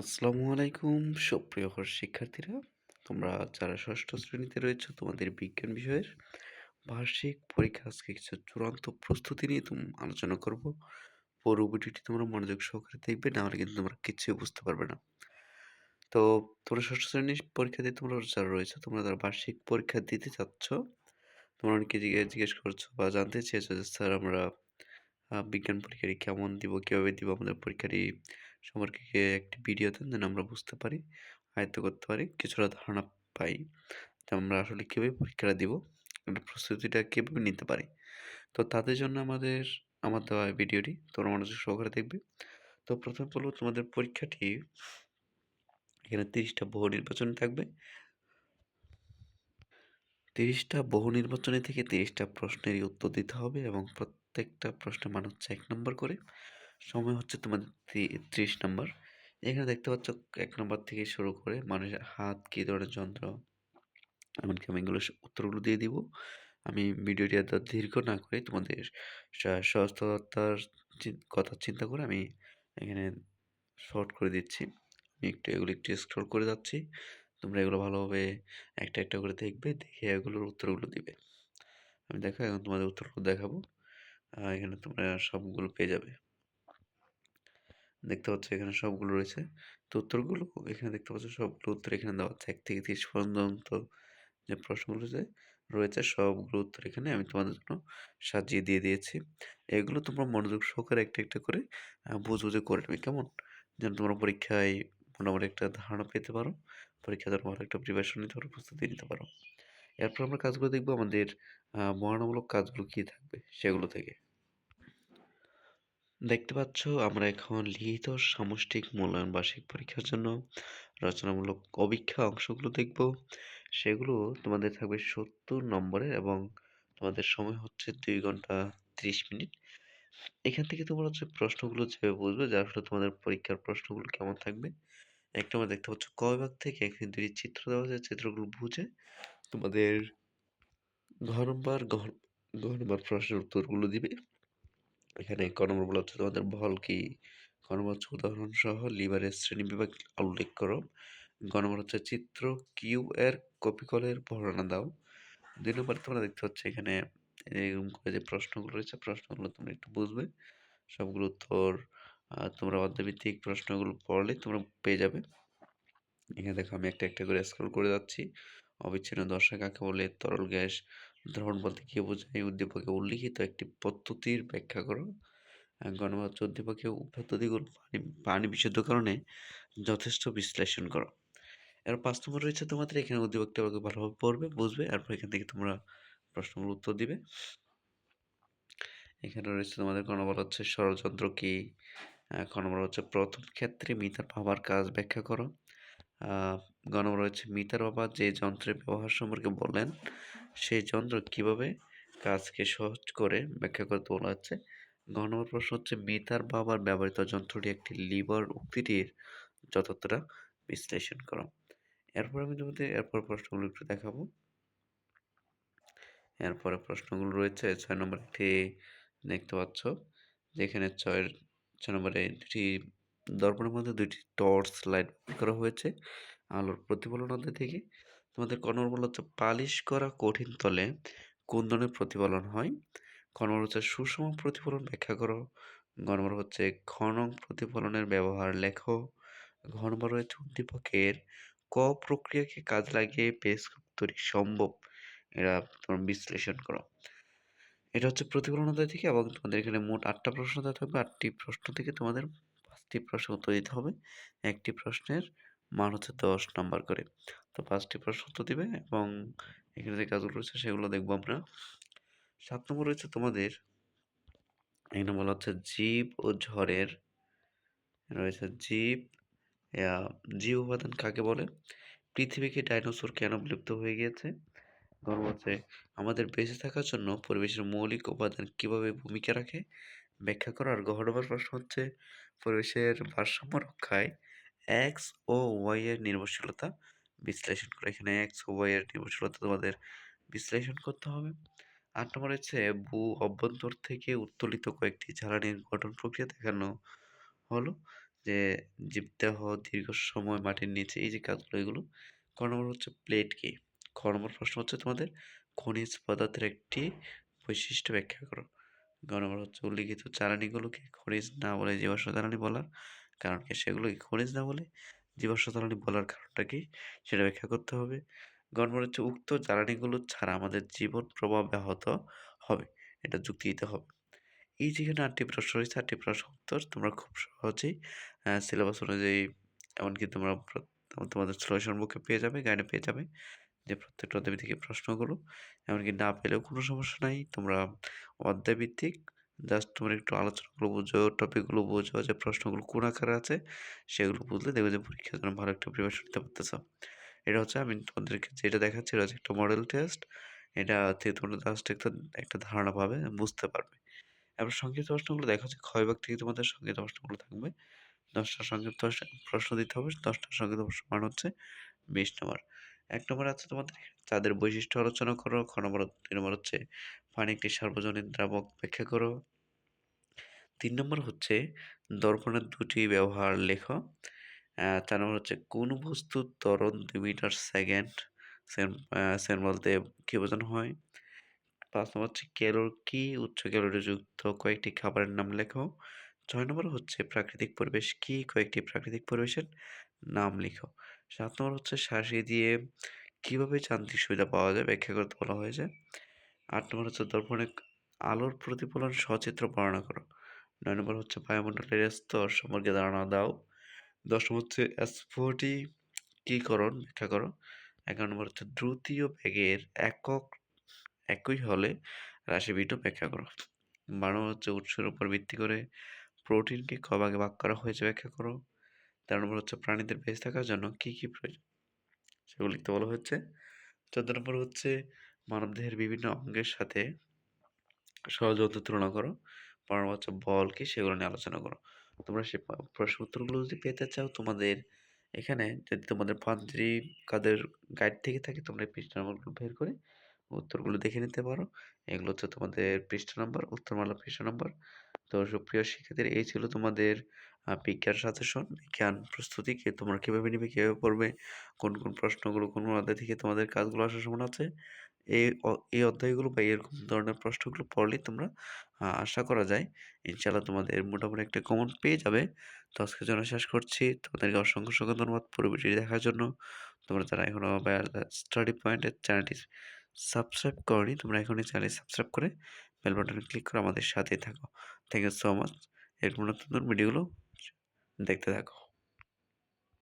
আসসালামু আলাইকুম। সুপ্রিয় শিক্ষার্থীরা, তোমরা যারা ষষ্ঠ শ্রেণীতে রয়েছে, তোমাদের বিজ্ঞান বিষয়ের বার্ষিক পরীক্ষা আজকে কিছু চূড়ান্ত প্রস্তুতি নিয়ে তুমি আলোচনা করব। পুরো ভিডিওটি তোমরা মনোযোগ সহকারে দেখবে নাহলে কিন্তু তোমরা কিছুই বুঝতে পারবে না। তো তোমরা ষষ্ঠ শ্রেণির পরীক্ষা দিয়ে তোমরা যারা রয়েছে, তোমরা যারা বার্ষিক পরীক্ষা দিতে চাচ্ছ, তোমরা অনেকে জিজ্ঞেস করছ বা জানতে চেয়েছো যে, স্যার, আমরা বিজ্ঞান পরীক্ষাটি কেমন দিব? কীভাবে দিব? আমাদের পরীক্ষাটি সম্পর্কে একটি ভিডিও দেন যেন আমরা বুঝতে পারি, আয়ত্ত করতে পারি, কিছুটা ধারণা পাই যে আমরা আসলে কীভাবে পরীক্ষাটা দিব প্রস্তুতিটা কীভাবে নিতে পারি। তো তাদের জন্য আমাদের, আমার দেওয়া ভিডিওটি তোমরা মনোযোগ সহকারে দেখবে। তো প্রথমে বলব তোমাদের পরীক্ষাটি এখানে তিরিশটা বহু নির্বাচনে থাকবে। তিরিশটা বহু নির্বাচনে থেকে তিরিশটা প্রশ্নেরই উত্তর দিতে হবে এবং প্রত্যেকটা প্রশ্নের মান হচ্ছে এক নম্বর করে। সময় হচ্ছে তোমাদের ত্রিশ নম্বর। এখানে দেখতে পাচ্ছ এক নম্বর থেকে শুরু করে মানুষের হাত, কী ধরনের যন্ত্র, এমনকি আমি এগুলো উত্তরগুলো দিয়ে দিব। আমি ভিডিওটি এত দীর্ঘ না করে তোমাদের সহজতার কথা চিন্তা করে আমি এখানে শর্ট করে দিচ্ছি। আমি একটু এগুলো একটু স্ক্রল করে যাচ্ছি। তোমরা এগুলো ভালোভাবে একটা একটা করে দেখবে, দেখে এগুলোর উত্তরগুলো দিবে। আমি দেখো, এখন তোমাদের উত্তরগুলো দেখাবো। এখানে তোমরা সবগুলো পেয়ে যাবে। দেখতে পাচ্ছ এখানে সবগুলো রয়েছে। তো উত্তরগুলো এখানে দেখতে পাচ্ছ সবগুলো উত্তর এখানে দেওয়া আছে এক থেকে তিরিশ পর্যন্ত যে প্রশ্নগুলো যে রয়েছে সবগুলো উত্তর এখানে আমি তোমাদের জন্য সাজিয়ে দিয়ে দিয়েছি। এগুলো তোমরা মনোযোগ সহকারে একটা একটা করে বুঝ বুঝে করে নেবে, কেমন? যেন তোমরা পরীক্ষায় মোটামুটি একটা ধারণা পেতে পারো পরীক্ষা যেন ভালো একটা প্রিপারেশন নিতে পারো, প্রস্তুতি নিতে পারো। এরপর আমরা কাজগুলো দেখব আমাদের বর্ণনামূলক কাজগুলো কী থাকবে সেগুলো থেকে। দেখতে পাচ্ছ, আমরা এখন লিখিত সামষ্টিক মূল্যায়ন বার্ষিক পরীক্ষার জন্য রচনামূলক অবীক্ষা অংশগুলো দেখব। সেগুলো তোমাদের থাকবে সত্তর নম্বরের এবং তোমাদের সময় হচ্ছে দুই ঘণ্টা ত্রিশ মিনিট। এখান থেকে তোমরা হচ্ছে প্রশ্নগুলো যেভাবে বুঝবে, যার ফলে তোমাদের পরীক্ষার প্রশ্নগুলো কেমন থাকবে। একটা আমরা দেখতে পাচ্ছ, ক থেকে এখানে দুটি চিত্র দেওয়া আছে চিত্রগুলো বুঝে তোমাদের ঘর নম্বর, ঘ প্রশ্নের উত্তরগুলো দিবে। এখানে ক নম্বর বলা হচ্ছে তোমাদের বল কি? ক নম্বর হচ্ছে উদাহরণ সহ লিভারের শ্রেণি বিভাগ উল্লেখ করো। গ নম্বর হচ্ছে চিত্র কিউ এর কপি কলের বর্ণনা দাও। দুই নম্বর তোমরা দেখতে পাচ্ছ এখানে এরকম করে যে প্রশ্নগুলো রয়েছে, প্রশ্নগুলো তোমরা একটু বুঝবে। সবগুলো উত্তর তোমরা অর্ধভিত্তিক প্রশ্নগুলো পড়লে তোমরা পেয়ে যাবে। এখানে দেখো আমি একটা একটা করে স্ক্রল করে যাচ্ছি। অবিচ্ছিন্ন দশা কাকে বলে? তরল গ্যাস ধরন বলতে কি বোঝায়? উদ্দীপকে উল্লিখিত একটি পদ্ধতির ব্যাখ্যা করো গণমাত্র উদ্দীপকে পদ্ধতিগুলো পানি পানি বিশুদ্ধকরণে যথেষ্ট বিশ্লেষণ করো। এর পাঁচ নম্বর রয়েছে তোমাদের। এখানে উদ্দীপকটা ভালোভাবে পড়বে, বুঝবে। এরপর এখান থেকে তোমরা প্রশ্নগুলো উত্তর দিবে। এখানে রয়েছে তোমাদের নম্বর হচ্ছে ষড়যন্ত্র কি? নম্বর হচ্ছে প্রথম ক্ষেত্রে মিতার ভাবার কাজ ব্যাখ্যা করো। গ নম্বর হচ্ছে মিতার বাবা যে যন্ত্রের ব্যবহার সম্পর্কে বললেন, সেই যন্ত্র কীভাবে কাজকে সহজ করে ব্যাখ্যা করতে বলা হচ্ছে? নম্বর প্রশ্ন হচ্ছে, মিতার বাবার ব্যবহৃত যন্ত্রটি একটি লিভার উক্তিটির যতটা বিশ্লেষণ করো। এরপর আমি তোমাদের, এরপর প্রশ্নগুলো একটু দেখাবো। এরপরে প্রশ্নগুলো রয়েছে, ছয় নম্বর একটি দেখতে পাচ্ছ, যেখানে ছয়ের, ছয় নম্বরে দুটি দর্পণের মধ্যে দুইটি টর্চ লাইট করা হয়েছে আলোর প্রতিফলন থেকে। তোমাদের কর্মর বলা হচ্ছে পালিশ করা কঠিন তলে কোন ধরনের প্রতিফলন হয়। কর্মর হচ্ছে সুষম প্রতিফলন ব্যাখ্যা করো। গণবর হচ্ছে ঘন প্রতিফলনের ব্যবহার। লেখো ঘনবর রয়েছে উদ্দীপকের ক প্রক্রিয়াকে কাজ লাগিয়ে পেস তৈরি সম্ভব। এরা তোমার বিশ্লেষণ করো। এটা হচ্ছে প্রতিফলন থেকে এবং তোমাদের এখানে মোট আটটা প্রশ্ন থাকবে। আটটি প্রশ্ন থেকে তোমাদের পাঁচটি প্রশ্ন উত্তর দিতে হবে। একটি প্রশ্নের মান হচ্ছে দশ নাম্বার করে। তো পাঁচটি প্রশ্ন উত্তর দিবে এবং এখানে যে কাজগুলো রয়েছে সেগুলো দেখব আমরা। সাত নম্বর রয়েছে তোমাদের এখানে বলা হচ্ছে জীব ও ঝড়ের, রয়েছে জীব জীব উপাদান কাকে বলে? পৃথিবীকে ডাইনোসর কেন বিলুপ্ত হয়ে গিয়েছে? ধর্ম হচ্ছে আমাদের বেঁচে থাকার জন্য পরিবেশের মৌলিক উপাদান কীভাবে ভূমিকা রাখে? ব্যাখ্যা করার গহন প্রশ্ন হচ্ছে পরিবেশের ভারসাম্য রক্ষায় এক্স ও ওয়াই এর নির্ভরশীলতা বিশ্লেষণ করে। এখানে এক্স ও ওয়াই এর নির্ভরশীলতা তোমাদের বিশ্লেষণ করতে হবে। আট নম্বর হচ্ছে ভূ অভ্যন্তর থেকে উত্তোলিত কয়েকটি জ্বালানির গঠন প্রক্রিয়া দেখানো হলো। যে জীবদেহ, দীর্ঘ সময় মাটির নিচে, এই যে কাজগুলো, এগুলো ক নম্বর হচ্ছে প্লেট কি খ নম্বর প্রশ্ন হচ্ছে তোমাদের খনিজ পদার্থের একটি বৈশিষ্ট্য ব্যাখ্যা করো। গ নম্বর হচ্ছে উল্লিখিত জ্বালানিগুলোকে খনিজ না বলে জীবাশ্ম জ্বালানি বলার কারণ কি সেগুলোকে খনিজ না বলে জীবাশ্ম জ্বালানি বলার কারণটা কি সেটা ব্যাখ্যা করতে হবে। গ নম্বর হচ্ছে উক্ত জ্বালানিগুলো ছাড়া আমাদের জীবন প্রভাব ব্যাহত হবে, এটা যুক্তি দিতে হবে। এই যেখানে আটটি প্রশ্ন রয়েছে, আটটি প্রশ্ন উত্তর তোমরা খুব সহজেই সিলেবাস অনুযায়ী, এমনকি তোমরা তোমাদের সলিউশন বুকে পেয়ে যাবে গাইডে পেয়ে যাবে। যে প্রত্যেকটা অধ্যায় থেকে প্রশ্নগুলো এমনকি না পেলেও কোনো সমস্যা নাই। তোমরা অধ্যায় ভিত্তিক জাস্ট তোমরা একটু আলোচনাগুলো বুঝো টপিকগুলো বুঝো, যে প্রশ্নগুলো কোন আকারে আছে, সেগুলো বুঝলে দেখবে যে পরীক্ষার জন্য ভালো একটা প্রিপারেশন নিতে পারতেছ। এটা হচ্ছে আমি তোমাদেরকে যেটা দেখাচ্ছি এটা হচ্ছে একটা মডেল টেস্ট এটা থেকে তোমরা জাস্ট একটা একটা ধারণা পাবে, বুঝতে পারবে। এবার সংক্ষিপ্ত প্রশ্নগুলো দেখা যাচ্ছে ক্ষয় থেকে তোমাদের সংক্ষিপ্ত প্রশ্নগুলো থাকবে। দশটা সংক্ষিপ্ত প্রশ্ন দিতে হবে। দশটার সংক্ষিপ্ত প্রশ্ন মান হচ্ছে বিশ নম্বর। এক নম্বর আছে তোমাদের তাদের বৈশিষ্ট্য আলোচনা করো। খ নম্বর দুই নম্বর হচ্ছে পানি একটি সার্বজনীন দ্রাবক, ব্যাখ্যা করো। তিন নম্বর হচ্ছে দর্পণের দুটি ব্যবহার লেখো। চার নম্বর হচ্ছে কোন বস্তুর ত্বরণ দুই মিটার সেকেন্ড সেকেন্ড বলতে কী বোঝানো হয়? পাঁচ নম্বর হচ্ছে ক্যালোর, কি উচ্চ ক্যালোরিযুক্ত কয়েকটি খাবারের নাম লেখো। ছয় নম্বর হচ্ছে প্রাকৃতিক পরিবেশ, কি কয়েকটি প্রাকৃতিক পরিবেশের নাম লিখো। সাত নম্বর হচ্ছে শ্বাসি দিয়ে কীভাবে যান্ত্রিক সুবিধা পাওয়া যায় ব্যাখ্যা করতে বলা হয়েছে। আট নম্বর হচ্ছে দর্পণে আলোর প্রতিফলন সচিত্র বর্ণনা করো। নয় নম্বর হচ্ছে বায়ুমণ্ডলের স্তর সম্পর্কে ধারণা দাও। দশ নম্বর হচ্ছে স্ফটিকীকরণ ব্যাখ্যা করো। এগারো নম্বর হচ্ছে দ্রুতীয় বেগের একক, একই হলে রাশিবিট ব্যাখ্যা করো। বারো হচ্ছে উৎসের উপর ভিত্তি করে প্রোটিনকে কভাগে ভাগ করা হয়েছে ব্যাখ্যা করো। তেরো নম্বর হচ্ছে প্রাণীদের বেঁচে থাকার জন্য কী কী প্রয়োজন? সেগুলো লিখতে বলা হচ্ছে। চোদ্দ নম্বর হচ্ছে মানবদেহের বিভিন্ন অঙ্গের সাথে সহজত তুলনা করো। পনেরো হচ্ছে বল কি সেগুলো নিয়ে আলোচনা করো। তোমরা সে প্রশ্ন উত্তরগুলো যদি পেতে চাও তোমাদের এখানে, যদি তোমাদের পাঞ্জাবি কাদের গাইড থেকে থাকে, তোমরা এই পৃষ্ঠা নম্বরগুলো বের করে উত্তরগুলো দেখে নিতে পারো। এগুলো হচ্ছে তোমাদের পৃষ্ঠা নম্বর উত্তরমালা পৃষ্ঠা নম্বর তো সুপ্রিয় শিক্ষার্থীর, এই ছিল তোমাদের বিজ্ঞান সাজেশন, বিজ্ঞান প্রস্তুতি কে তোমরা কীভাবে নেবে, কীভাবে পড়বে, কোন কোন প্রশ্নগুলো, কোন অধ্যায় থেকে তোমাদের কাজগুলো আসার সম্ভাবনা আছে, এই এই অধ্যায়গুলো বা এরকম ধরনের প্রশ্নগুলো পড়লে তোমরা আশা করা যায় ইনশাল্লাহ তোমাদের মোটামুটি একটা কমন পেয়ে যাবে। তো আজকের জন্য শেষ করছি। তোমাদেরকে অসংখ্য অসংখ্য ধন্যবাদ পুরো ভিডিওটি দেখার জন্য। তোমরা যারা এখনও স্টাডি পয়েন্টের চ্যানেলটি সাবস্ক্রাইব করনি, তোমরা এখনই চ্যানেল সাবস্ক্রাইব করে বেল বাটনে ক্লিক করে আমাদের সাথেই থাকো। থ্যাংক ইউ সো মাচ এরকম নতুন ভিডিওগুলো দেখতে থাকো।